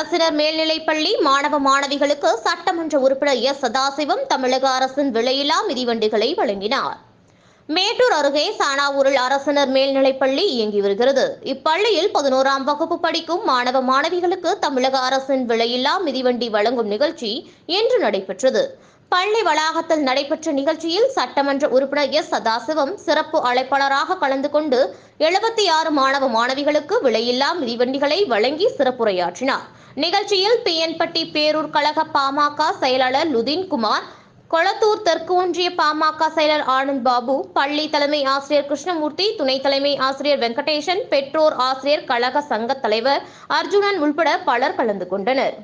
அரசினர் மேல்நிலைப்பள்ளி மாணவ மாணவிகளுக்கு சட்டமன்ற உறுப்பினர் எஸ். சதாசிவம் தமிழக அரசின் விலையில்லா மிதிவண்டிகளை வழங்கினார். மேட்டூர் அருகே சானாவூரில் அரசினர் மேல்நிலைப்பள்ளி இயங்கி வருகிறது. இப்பள்ளியில் பதினோராம் வகுப்பு படிக்கும் மாணவ மாணவிகளுக்கு தமிழக அரசின் விலையில்லா மிதிவண்டி வழங்கும் நிகழ்ச்சி இன்று நடைபெற்றது. பள்ளி வளாகத்தில் நடைபெற்ற நிகழ்ச்சியில் சட்டமன்ற உறுப்பினர் எஸ். சதாசிவம் சிறப்பு அழைப்பாளராக கலந்து கொண்டு எழுபத்தி ஆறு மாணவ மாணவிகளுக்கு விலையில்லா மிதிவண்டிகளை வழங்கி சிறப்புரையாற்றினார். நிகழ்ச்சியில் பிஎன்பட்டி பேரூர் கழக பாமக செயலாளர் லுதின்குமார் கொளத்தூர் தெற்கு ஒன்றிய பாமக செயலர் ஆனந்த் பாபு பள்ளி தலைமை ஆசிரியர் கிருஷ்ணமூர்த்தி துணை தலைமை ஆசிரியர் வெங்கடேசன் பெற்றோர் ஆசிரியர் கழக சங்க தலைவர் அர்ஜுனன் உள்பட பலர் கலந்து கொண்டனர்.